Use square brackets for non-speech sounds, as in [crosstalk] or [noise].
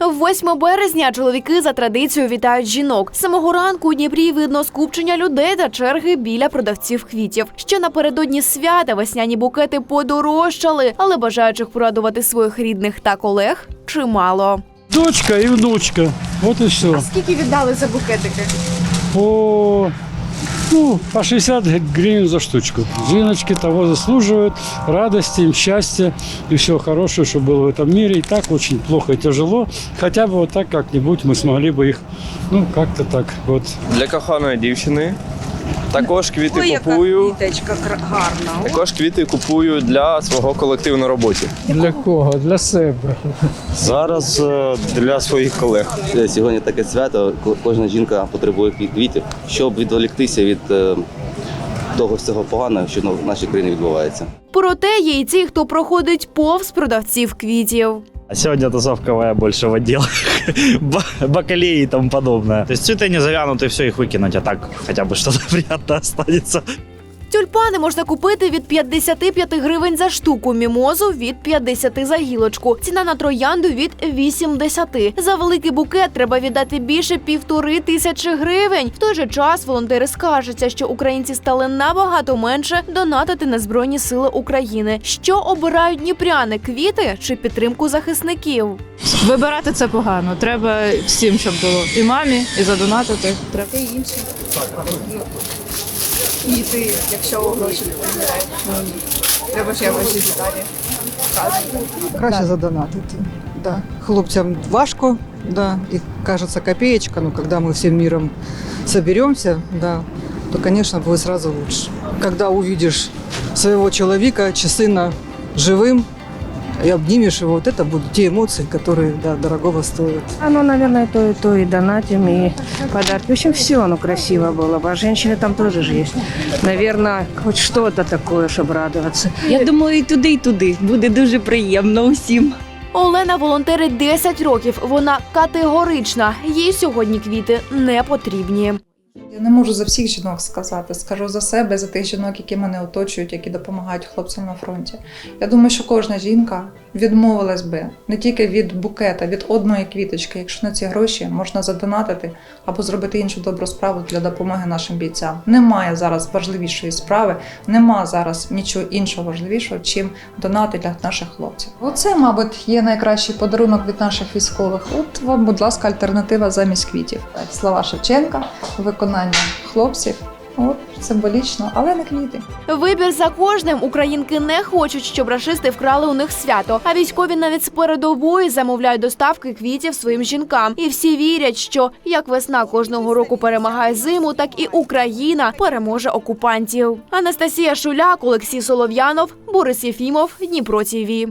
8 березня чоловіки за традицією вітають жінок. З самого ранку у Дніпрі видно скупчення людей та черги біля продавців квітів. Ще напередодні свята весняні букети подорожчали, але бажаючих порадувати своїх рідних та колег чимало. Дочка и внучка. Вот и все. Скільки віддали за букетики? По, ну, по 60 гривен за штучку. Жиночки того заслуживают. Радости им, счастья и всего хорошего, что было в этом мире. И так очень плохо и тяжело. Хотя бы вот так как-нибудь мы смогли бы их, ну, как-то так вот Для коханої дівчини. Також квіти Ой, яка купую. квіточка кра- гарна. Також квіти купую для свого колективу на роботі. Для кого? Для себе. Зараз е, для своїх колег. Е, Сьогодні таке свято, ко- кожна жінка потребує кві- квітів, щоб відволіктися від е, того всього поганого, що в нашій країні відбувається. Проте є й ті, хто проходить повз продавців квітів. А сегодня тусовковая больше в отделах, Ба- бакалеи и тому подобное. То есть цветы не завянуты, все их выкинуть, а так хотя бы что-то [laughs] приятно останется. Тюльпани можна купити від 55 гривень за штуку, мімозу від 50 за гілочку. Ціна на троянду від 80. За великий букет треба віддати більше півтори тисячі гривень. В той же час волонтери скаржаться, що українці стали набагато менше донатити на збройні сили України. Що обирають дніпряни квіти чи підтримку захисників? Вибирати це погано. Треба всім, щоб було. І мамі, і задонатити. Треба. і інші. Квіти, якщо гроші не виглядають. Треба ж якось вітання. Краще задонатити. Да. Хлопцям важко, да, и кажется копеечка, но когда мы всем миром соберемся, да, то, конечно, будет сразу лучше. Когда увидишь своего человека, чи сына живым, и обнимешь его, вот это будут те эмоции, которые, да, дорогого стоят. Оно, наверное, то и то, и донатим, и подарки. В общем, все оно красиво было бы. А женщины там тоже же есть. Наверное, хоть что-то такое, чтобы радоваться. Я думаю, і туди, і туди. Буде дуже приємно усім. Олена волонтерить 10 років. Вона категорична. Їй сьогодні квіти не потрібні. Я не можу за всіх жінок сказати. Скажу за себе, за тих жінок, які мене оточують, які допомагають хлопцям на фронті. Я думаю, що кожна жінка відмовилась би не тільки від букета, від одної квіточки, якщо на ці гроші можна задонатити або зробити іншу добру справу для допомоги нашим бійцям. Немає зараз важливішої справи, нема зараз нічого іншого важливішого, чим донати для наших хлопців. Оце, мабуть, є найкращий подарунок від наших військових. От вам, будь ласка, альтернатива замість квітів. Слова Шевченка, виконання хлопців. От символічно, але не квіти. Вибір за кожним українки не хочуть, щоб рашисти вкрали у них свято. А військові навіть з передової замовляють доставки квітів своїм жінкам. І всі вірять, що як весна кожного року перемагає зиму, так і Україна переможе окупантів. Анастасія Шуляк, Олексій Солов'янов, Борис Єфімов, Дніпро ТІВІ.